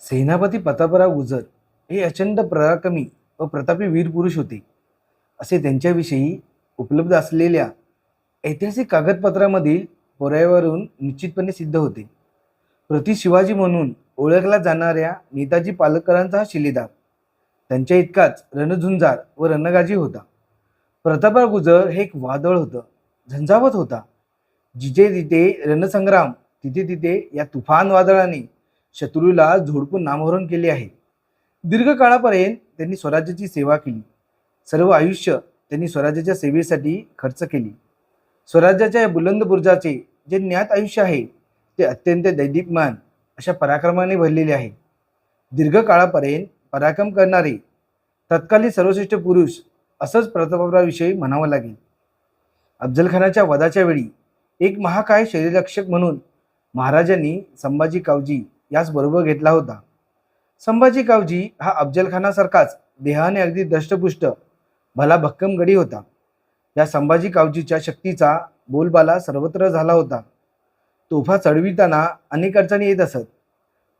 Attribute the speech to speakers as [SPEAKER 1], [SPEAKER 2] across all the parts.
[SPEAKER 1] सेनापती प्रतापराव गुजर हे अचंड पराक्रमी व प्रतापी वीरपुरुष होते. असे त्यांच्याविषयी उपलब्ध असलेल्या ऐतिहासिक कागदपत्रामधील पुराव्यावरून निश्चितपणे सिद्ध होते. प्रति शिवाजी म्हणून ओळखला जाणाऱ्या नेताजी पालकरांचा हा शिलेदार. त्यांच्या इतकाच रणझुंजार व रणगाजी होता. प्रतापराव गुजर हे एक वादळ होतं झंझावत होता. जिथे तिथे रणसंग्राम तिथे तिथे या तुफान वादळाने शत्रूला झोडपून नामहरण केले आहे. दीर्घकाळापर्यंत त्यांनी स्वराज्याची सेवा केली. सर्व आयुष्य त्यांनी स्वराज्याच्या सेवेसाठी खर्च केली. स्वराज्याच्या या बुलंद बुर्जाचे जे ज्ञात आयुष्य आहे ते अत्यंत दैदिप्यमान अशा पराक्रमाने भरलेले आहे. दीर्घकाळापर्यंत पराक्रम करणारे तत्कालीन सर्वश्रेष्ठ पुरुष असंच प्रतापराविषयी म्हणावं लागेल. अफजलखानाच्या वधाच्या वेळी एक महाकाय शरीररक्षक म्हणून महाराजांनी संभाजी कावजी यास बरोबर घेतला होता. संभाजी कावजी हा अफजलखानासारखाच देहाने अगदी दष्टपुष्ट भला भक्कम गडी होता. या संभाजी कावजीच्या शक्तीचा बोलबाला सर्वत्र झाला होता. तोफा चढविताना अनेक अडचणी येत असत.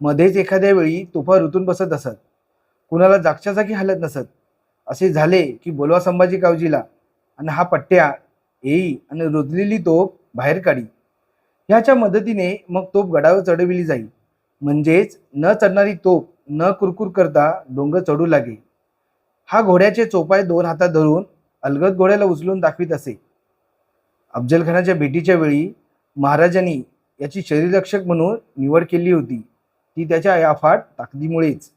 [SPEAKER 1] मध्येच एखाद्या वेळी तोफा ऋतून बसत असत. कुणाला जागच्या जागी हलत नसत. असे झाले की बोलवा संभाजी कावजीला आणि हा पट्ट्या येई आणि रुजलेली तोफ बाहेर काढी. ह्याच्या मदतीने मग तोफ गडावर चढविली जाई. म्हणजेच न चढणारी तोप न कुरकुर करता डोंगर चढू लागे. हा घोड्याचे चोपाय दोन हातात धरून अलगद घोड्याला उचलून दाखवित असे. अफजलखानाच्या भेटीच्या वेळी महाराजांनी याची शरीररक्षक म्हणून निवड केली होती. ती त्याच्या याफाट ताकदीमुळेच.